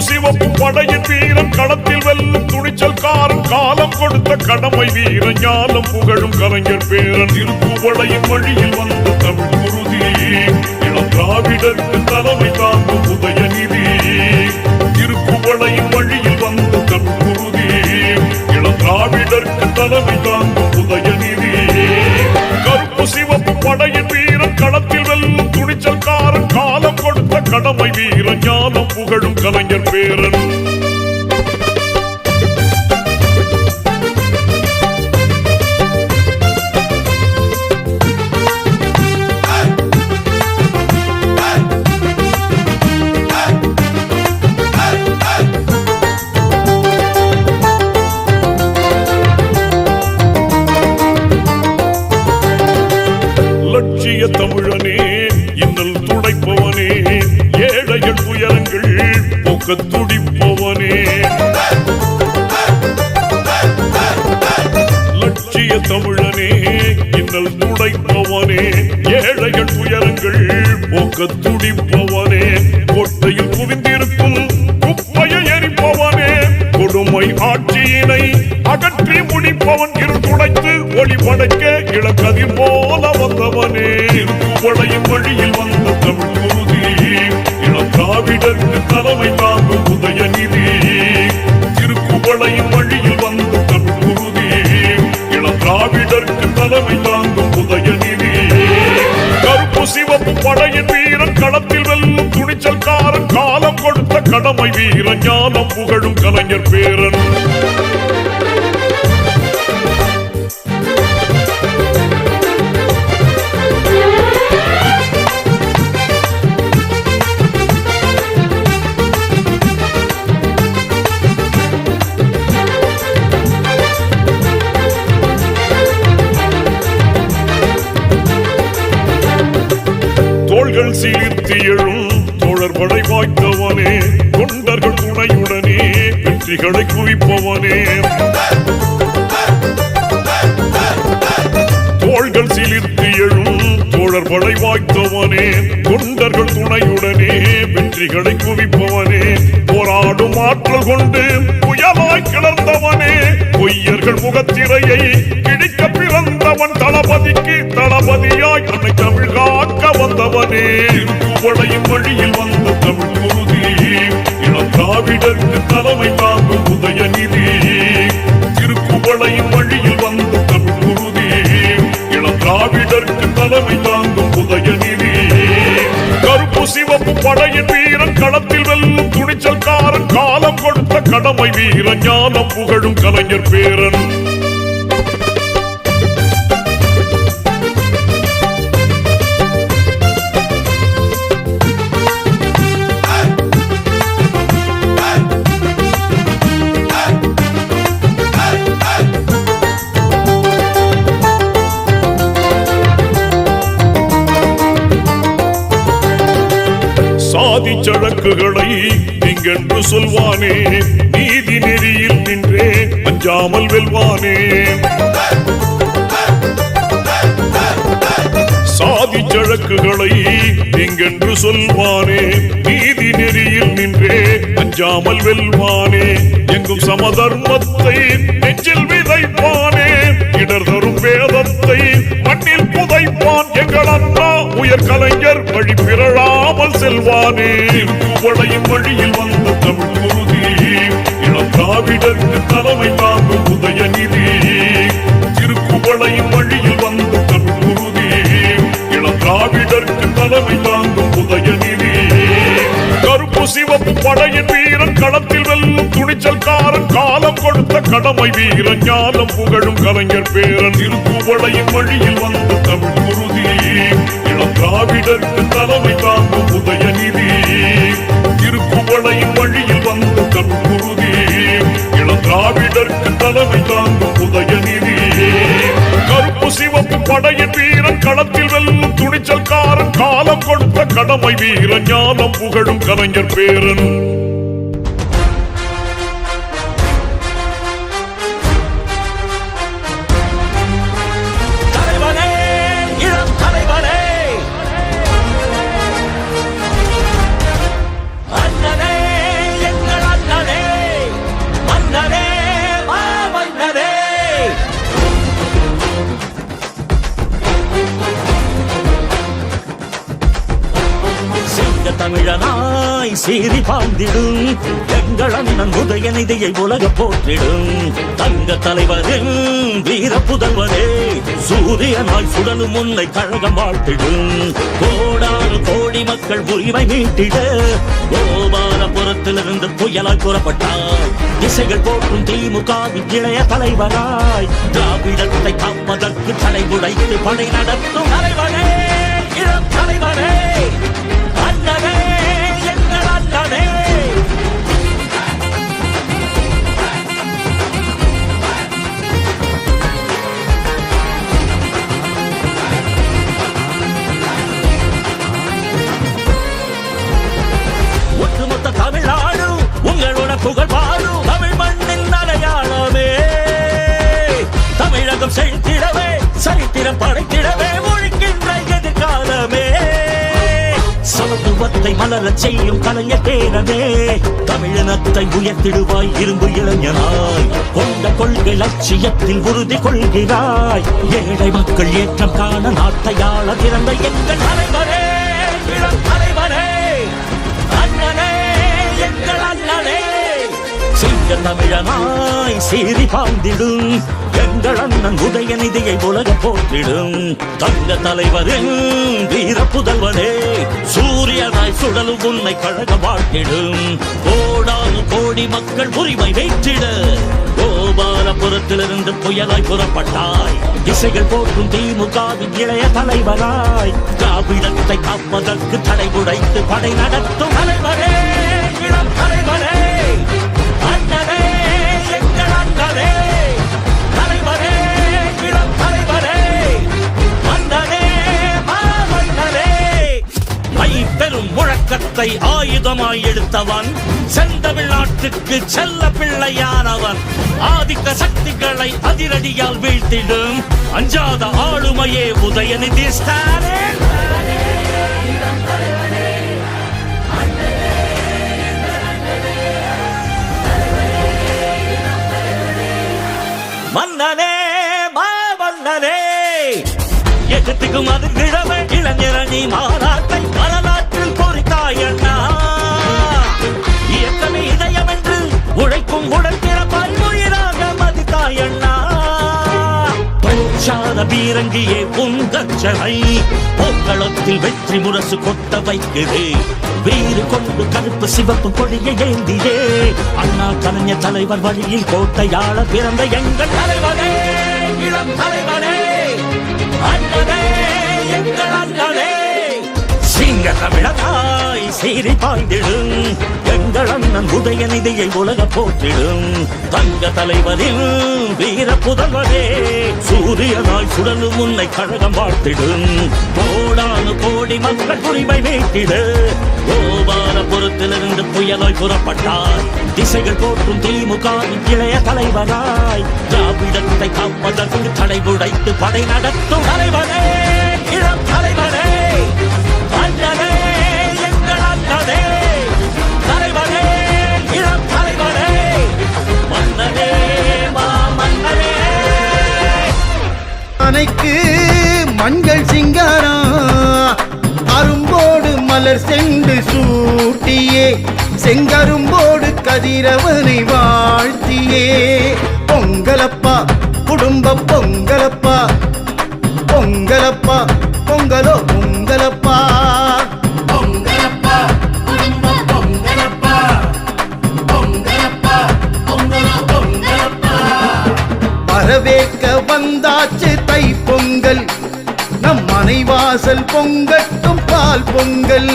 சிவப்பு படையின் வீரன் களத்தில் வெல்லும் துணிச்சல்காரன் காலம் கொடுத்த கடமை வீரன் ஞானம் புகழும் கலைஞர் பேரன். திருப்புவளையின் வழியில் வந்த தமிழ் குருதி இளம் திராவிடருக்கு தலைமை தாங்கும் உதயநிதி திருப்புவளையின் வழியில் வந்த தமிழ் குருதி இளம் திராவிடருக்கு தலைமை தாங்கும் உதயநிதி கருப்பு சிவப்பு படையின் கடமை ஞானம் புகழும் கலைஞர் பேரன். போக்க துடிப்பவனே லட்சிய தமிழனே இன்னல் துடைப்பவனே ஏழைகள் துயரங்கள் போக்க துடிப்பவனே கொட்டையில் குவிந்திருக்கும் குப்பையை எரிப்பவனே. கொடுமை ஆட்சியினை அகற்றி முடிப்பவன் இரு துடைத்து ஒளி இளக்கதிர் போல வந்தவனே. திருப்புவளையும் வழியில் வந்த தமிழ் குருதி இளம் திராவிடருக்கு தலைமை சிவப்பு படையின் வீரன் களத்தில் வெல்லும் துணிச்சல்காரன் காலம் கொடுத்த கடமை வீரன் ஞானம் புகழும் கலைஞர் பேரன். குவிப்பவனே தோள்கள் சிலிர்த்து எழும் தோழர் படை வாய்த்தவனே. தொண்டர்கள் துணையுடனே வெற்றிகளை குவிப்பவனே. போராடும் ஆற்றல் கொண்டு புயலாய் கிளர்ந்தவனே. பொய்யர்கள் முகத்திரையை கிழிக்க பிறந்தவன் தளபதிக்கு தளபதியாய் தன்னை தமிழ் காக்க வந்தவனே. திருப்புவளையும் வழியில் வந்த படையின் வீரன் களத்தில் வெல்லும் துணிச்சல்காரன் காலம் கொடுத்த கடமை வீரன் ஞானம் புகழும் கலைஞர் பேரன். வழக்குகளை நீங்கென்று சொல்வானே. நீதி நெறியில் நின்றே அஞ்சாமல் வெல்வானே. சாதி சழக்குகளை நீங்கென்று சொல்வானே. நீதி நெறியில் நின்றே அஞ்சாமல் வெல்வானே. எங்கும் சமதர்மத்தை நெஞ்சில் விதைப்பானே. இடர் தரும் வேதத்தை உயிர் புதைப்பான் எங்கள் அண்ணா. உயர் கலைஞர் வழி பிறழாமல் செல்வானே. உடையும் வழியில் வந்த தமிழ் குருதி இளம் திராவிடருக்கு தலைமை தாங்கும் உதயநிதி திருக்குவளையும் வழியில் வந்த தமிழ் குருதி இளம் திராவிடருக்கு தலைமை தாங்கும் உதயநிதி கருப்பு சிவப்பு படையின் வீரன் களத்தில் வெல்லும் துணிச்சல்காரன் கார கடமை வீர ஞானம் புகழும் கலைஞர் பேரன் திருப்புவளையின் வழியில் வந்த தமிழ் குருதி. இளம் திராவிடருக்கு தலைமை தாங்கும் உதயநிதி திருக்குவளையின் வழியில் வந்த தமிழ் குருதி. இளம் திராவிடருக்கு தலைமை தாங்கும் உதயநிதி கருப்பு சிவப்பு படையின் வீரன் களத்தில் வெல்லும் துணிச்சல்காரன் காலம் கொடுத்த கடமை வீர ஞானம் புகழும் கலைஞர் பேரன். சீறி பாய்ந்திடும் எங்கள் அண்ணன் உதயநிதியை உலக போற்றிடும். தங்க தலைவரின் வீர புதல்வரே சூரியனாய் சுடலும் முன்னை கழகம் வாழ்த்திடும். கோடானு கோடி மக்கள் உரிமை மீட்டிட கோபாலபுரத்திலிருந்து புயலாய் புறப்பட்டார் திசைகள் போற்றும் திமுக இளைய தலைவராய் திராவிடத்தை காப்பதற்கு தலை உடைத்து படை நடத்தும் தலைவரே இளம் தலைவரே மனதை மலரச் செய்யும் கலைஞர் பேரனே. தமிழினத்தை உயர்த்திடுவாய் இரும்பு இளைஞராய் கொண்ட கொள்கை லட்சியத்தில் உறுதி கொள்கிறாய். ஏழை மக்கள் ஏற்றம் காண நாட்டையாள திறந்த எங்கள் தலைவரே தலைவரே அண்ணனே எங்கள் அண்ணனே. சிங்க தமிழனாய் சீறி பாய்ந்திடும். எங்கள் அண்ணன் உதயநிதியை உலக போற்றிடும். தங்க தலைவரின் வீர புதல்வனே சூ சுடல் உண்மை கழக வாழ்த்திடும். கோடானு கோடி மக்கள் உரிமை வைத்திட கோபாலபுரத்திலிருந்து புயலாய் புறப்பட்டாய். திசைகள் போற்றும் திமுகவின் இளைய தலைவராய் திராவிடத்தை காப்பதற்கு தடை உடைத்து படை நடத்தும் தலைவரே இளம் தலைவரே. முழக்கத்தை ஆயுதமாய் எடுத்தவன். செந்தமிழ்நாட்டுக்கு செல்ல பிள்ளையானவன். ஆதிக்க சக்திகளை அதிரடியால் வீழ்த்திடும். அஞ்சாத ஆளுமையே உதயநிதி ஸ்டாலின். மன்னனே மாமன்னனே எகத்துக்கும் அது கிழமை இளைஞரணி மாநாட்டை வரலாற்றில் பொறித்தாயண்ணா இயக்கமே இதயம் என்று உழைக்கும் உடல் திறப்பாய் உயிராக மதித்தாயண்ணா. பிரச்சார பீரங்கியே பொங்கச்சனை பொங்களத்தில் வெற்றி முரசு கொட்ட வைக்குது. வீறு கொண்டு கருப்பு சிவப்பு கொடியை ஏந்தியே அண்ணா கலைஞர் தலைவர் வழியில் கோட்டையாள பிறந்த எங்கள் தலைவரே இளம் தலைவரே அண்ணனே எங்கள் அண்ணனே. சிங்க தமிழதாய் சீறி பாய்ந்திடும். எங்கள் அண்ணன் உதயநிதியை உலக போற்றிடும். தங்க தலைவரில் வீர புதல்வரே சூரியனாய் சுடலும் உன்னை கழகம் வாழ்த்திடும். கோடானு கோடி மக்கள் உரிமை மீட்டிட. கோபாலபுரத்திலிருந்து புயலாய் புறப்பட்டார் திசைகள் போற்றும் திமுக இளைய தலைவராய் திராவிடத்தை காப்பதற்கு தடை உடைத்து படை நடத்தும் தலைவரே அணைக்கு மஞ்சள் சிங்காரம் அரும்போடு மலர் சென்று சூட்டியே செங்கரும்போடு கதிரவனை வாழ்த்தியே. பொங்கலப்பா குடும்ப பொங்கலப்பா. பொங்கலப்பா பொங்கலோ பொங்கலப்பா. வரவேற்க வந்தாச்சு மனைவாசல் பொங்கட்டும் பால் பொங்கல்.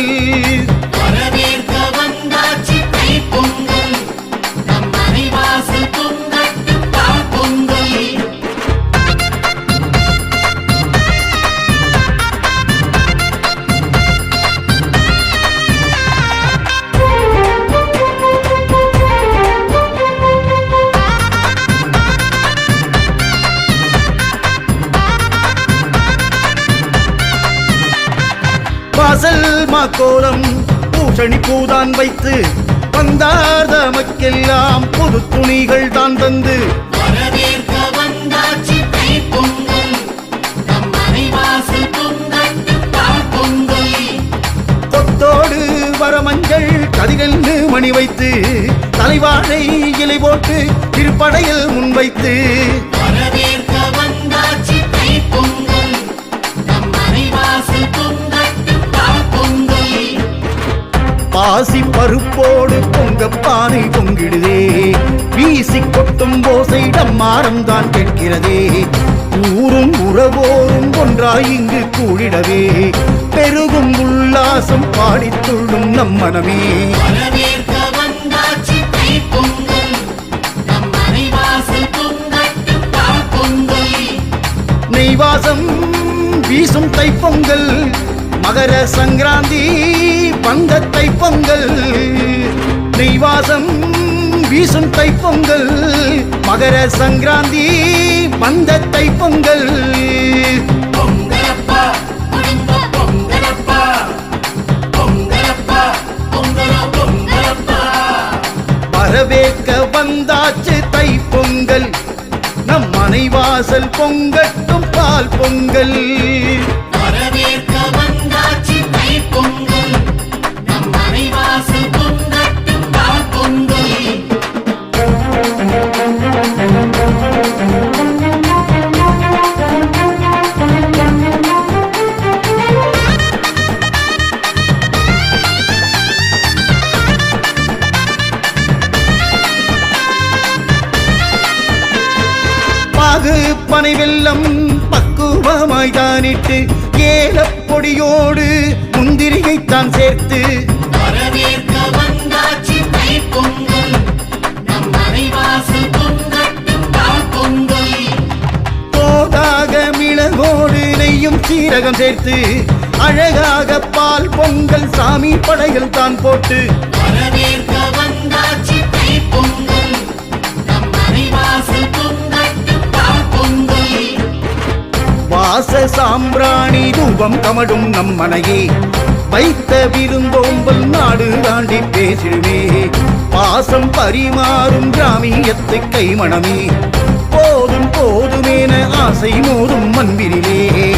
பூதான் வைத்து வந்தார் தமக்கெல்லாம் புது துணிகள் தான் தந்து. கொத்தோடு வர பதினெண்டு மணி வைத்து தலைவாழை இலை போட்டு திருப்படையில் முன்வைத்து பாசி பருப்போடு பொங்க பானை பொங்கிடுதே. வீசி கொட்டும் ஓசை டம்மாரம் தான் கேட்கிறதே. ஊரும் உறவோரும் ஒன்றாய் இங்கு கூடிடவே. பெருகும் உல்லாசம் பாடித் துள்ளும் நம் மனமே. நெய்வாசம் வீசும் தைப்பொங்கல். மகர சங்கராந்தி வந்த தைப்பொங்கல் நெய்வாசம் வீசும் தைப்பொங்கல். மகர சங்கராந்தி பொங்கலப்பா பொங்கலோ வரவேற்க வந்தாச்சு தைப்பொங்கல். நம் மனைவாசல் பொங்கட்டும் பால் பொங்கல். தைப்பொங்கல் நம் மனைவாசல் பொங்கல் பனை வெள்ளம் பக்குவமாய் தானிட்டு ஏலப்பொடியோடு முந்திரியைத்தான் சேர்த்து தோதாக மிளகோடு நெய்யும் சீரகம் சேர்த்து அழகாக பால் பொங்கல் சாமி படைகள் தான் போட்டு வாச சாம்பிராணி தூபம் கமடும் நம் மனையே. வைத்த விருந்தோம்பல் நாடு தாண்டி பேசிடுமே. பாசம் பரிமாறும் கிராமியத்து கைமணமே. போதும் போதுமேன ஆசை மோதும் மண்பிரிலே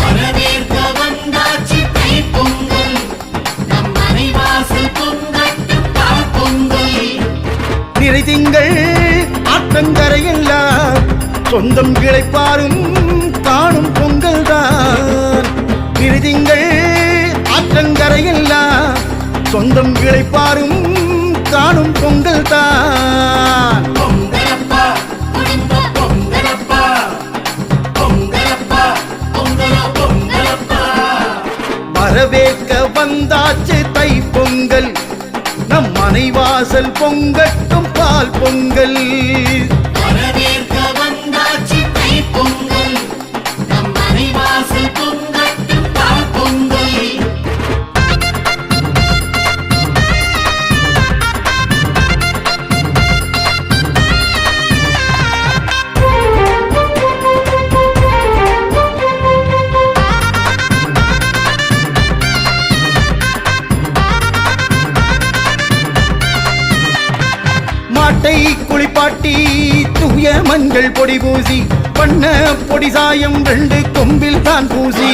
நிறை திங்கள் ஆற்றங்கரையெல்லாம் சொந்தம் கிளைப்பாரும் காணும் பொங்கல் தான் நிறை திங்கள் ஆற்றங்கரையெல்லாம் சொந்தம் கிளைப்பாரும் காணும் பொங்கல் தான் வரவேற்க வந்தாச்சு தை பொங்கல். நம் மனைவாசல் பொங்கட்டும் பால் பொங்கல். பொடி பூசி பண்ண பொடி சாயம் ரெண்டு கொம்பில் தான் பூசி.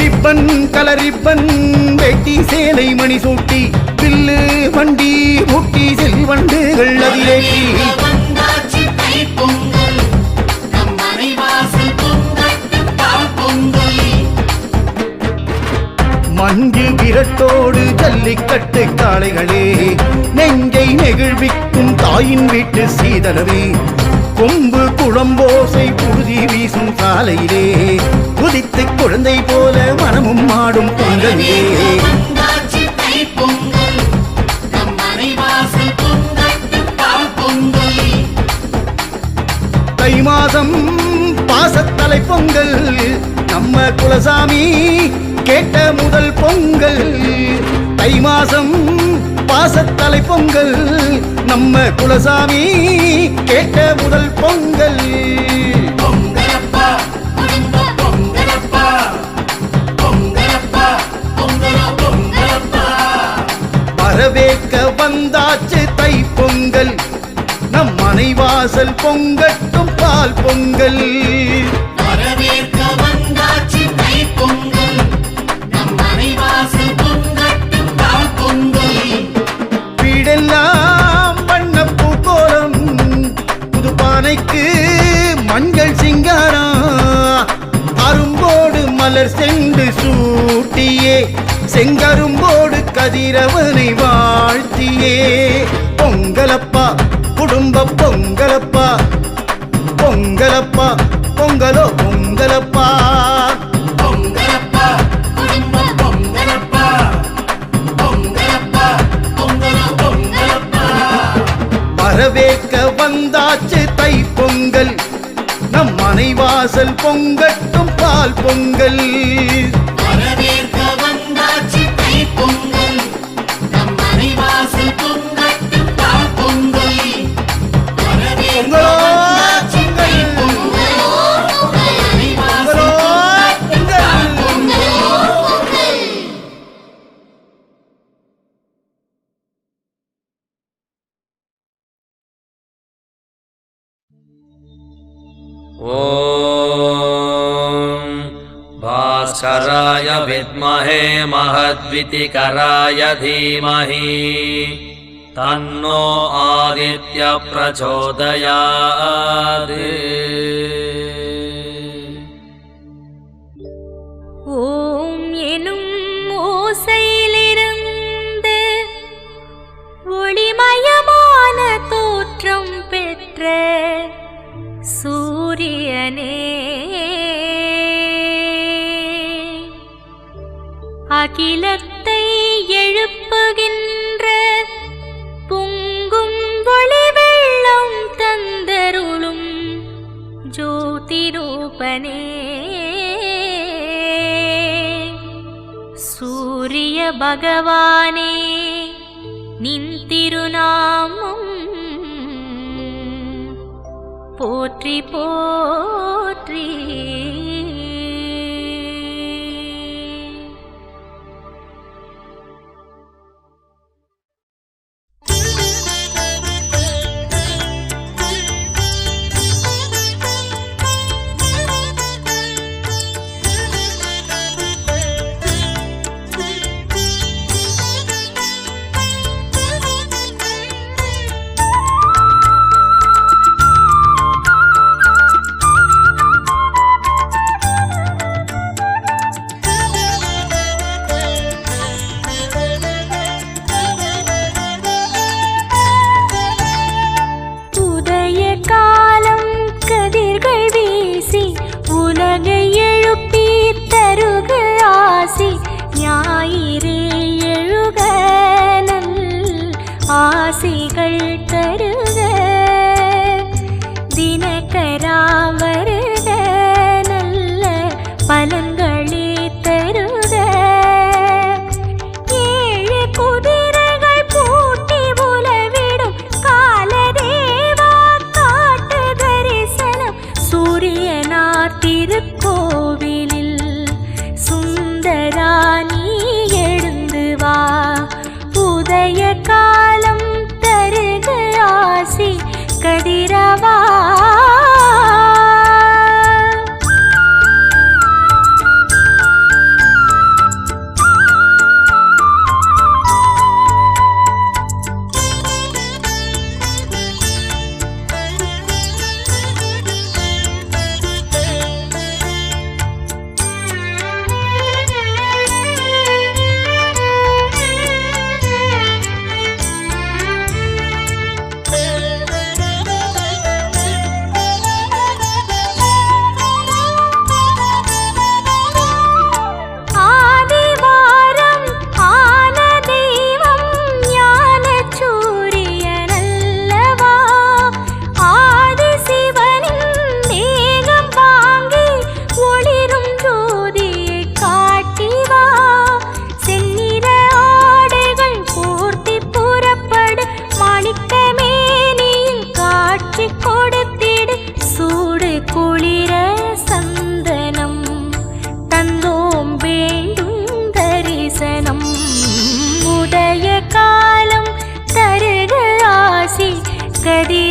ரிப்பன் கலர் ரிப்பன் வெட்டி சேலை மணி சூட்டி பில்லு வண்டி முட்டி செல்வண்டுகள் பொங்கல். மஞ்சு விரட்டோடு ஜல்லிக்கட்டு காளைகளே நெஞ்சை நெகிழ்விக்கும் தாயின் வீட்டு சீதனவே கொம்பு குழம்போசை புழுதி வீசும் காலையிலே குதித்து குழந்தை போல மனமும் மாடும் பொங்கலிலே தை மாதம் பாசத்தலை பொங்கல். நம்ம குலசாமி கேட்ட முதல் பொங்கல். தை மாசம் பாசத்தலை பொங்கல். நம்ம குலசாமி கேட்ட முதல் பொங்கல். பொங்கலோ வரவேற்க வந்தாச்சு தை பொங்கல். நம் மனைவாசல் பொங்கட்டும் பால் பொங்கல். வரவேற்க வந்தாச்சு தைப்பொங்கல். நம் மனைவாசல் பொங்கட்டும் பால் பொங்கல். வீடெல்லாம் வண்ணப்பூ கோலம். புது பானைக்கு மஞ்சள் சிங்காரம் அரும்போடு மலர் சென்று சூட்டியே. செங்கரும்போடு கதிரவனை வாழ்த்தியே. பொங்கலப்பா குடும்ப பொங்கலப்பா பொங்கலப்பா பொங்கலோ பொங்கலப்பா. வரவேற்க வந்தாச்சு தை பொங்கல். நம் மனைவாசல் பொங்கட்டும் பால் பொங்கல். பொங்கல் ॐ भास्कराय विद्महे महद्वितिकराय धीमहि तन्नो आदित्य அகிலத்தை எழுப்புகின்ற பொங்கும் ஒளி வெள்ளம் தந்தருளும் ஜோதிரூபனே. சூரிய பகவானே நின் திருநாமம் போற்றி போ sucedido.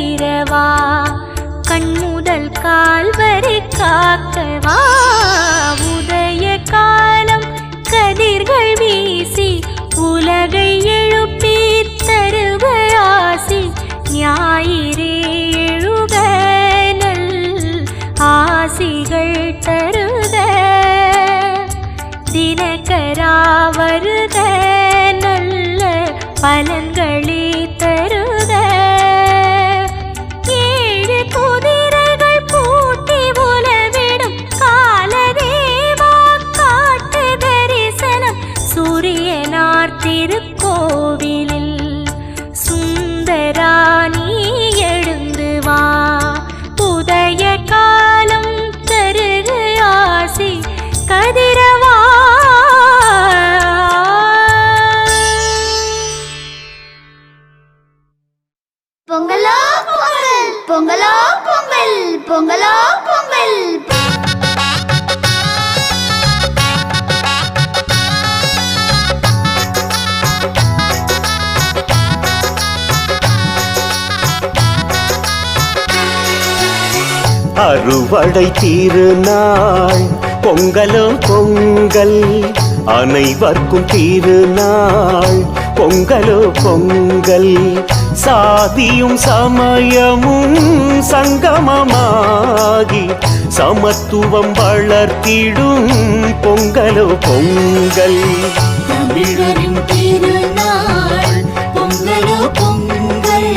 இரவா கண்முதல் கால்வரை காக்கவா? கோவிலில் சுந்தராணி எழுந்து வா. புதைய காலம் தருகு ஆசி கதிரவா. பொங்கலோ பொங்கல் பொங்கலோ பொங்கல் பொங்கலோ பொங்கல். அறுவடை திருநாள். பொங்கலோ பொங்கல் அனைவர்க்கும் திருநாள். பொங்கலோ பொங்கல் சாதியும் சமயமும் சங்கமமாகி சமத்துவம் வளர்த்திடும் பொங்கலோ பொங்கல். தமிழரின் திருநாள் பொங்கலோ பொங்கல்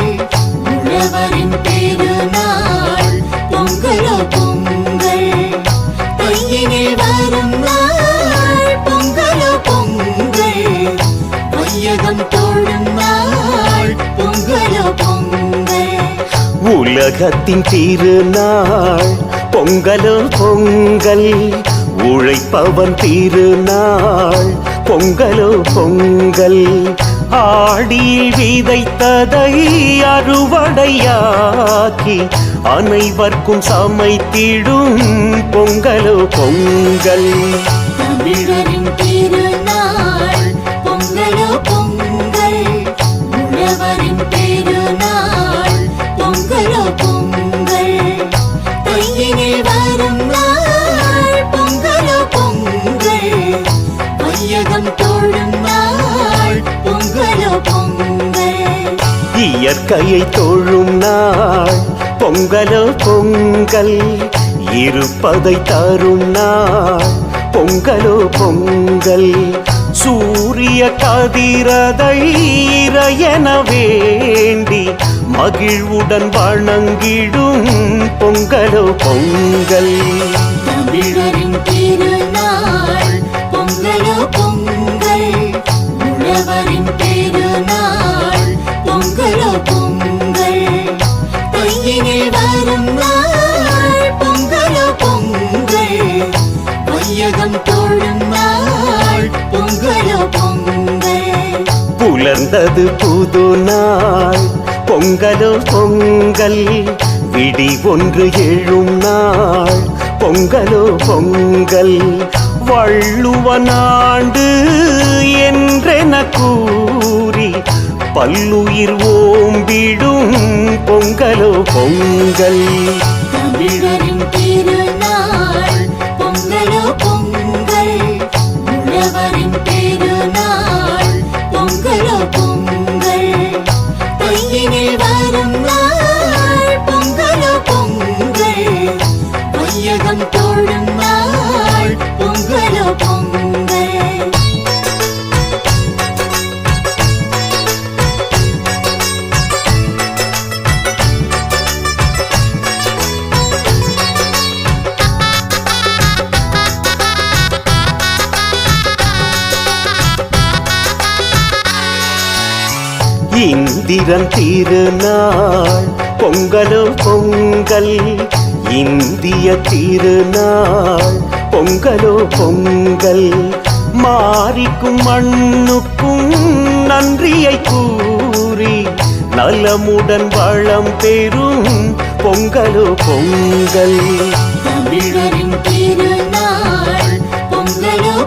உழவரின் பேரு உலகத்தின் திருநாள். பொங்கலோ பொங்கல் உழைப்பவன் திருநாள். பொங்கலோ பொங்கல் ஆடியில் விதைத்ததை அறுவடையாக்கி அனைவர்க்கும் சமைத்திடும் பொங்கலோ பொங்கல். தமிழரின் திருநாள். இயற்கையை தோழும் நாள். பொங்கலோ பொங்கல் இருப்பதை தரும் நாள். பொங்கலோ பொங்கல் சூரிய கதிரதை இறையென வேண்டி மகிழ்வுடன் வணங்கிடும். பொங்கலோ பொங்கல். புலர்ந்தது புது நாள். பொங்கலோ பொங்கல் விடி ஒன்று எழும் நாள். பொங்கலோ பொங்கல் வள்ளுவனாண்டு என்றென கூறி பல்லுயிர் ஓம்பிடும் பொங்கலோ பொங்கல். தமிழரின் திருநாள் பொங்கலோ பொங்கல் உழவரின் பொங்கலோ பொங்கல் இந்திரன் திருநாள் பொங்கலோ பொங்கல் இந்திய திருநாள் பொங்கலோ பொங்கல். மாறிக்கும் மண்ணுக்கும் நன்றியை கூறி நலமுடன் வளம் பெறும் பொங்கலோ பொங்கல். தமிழரின் திருநாள்.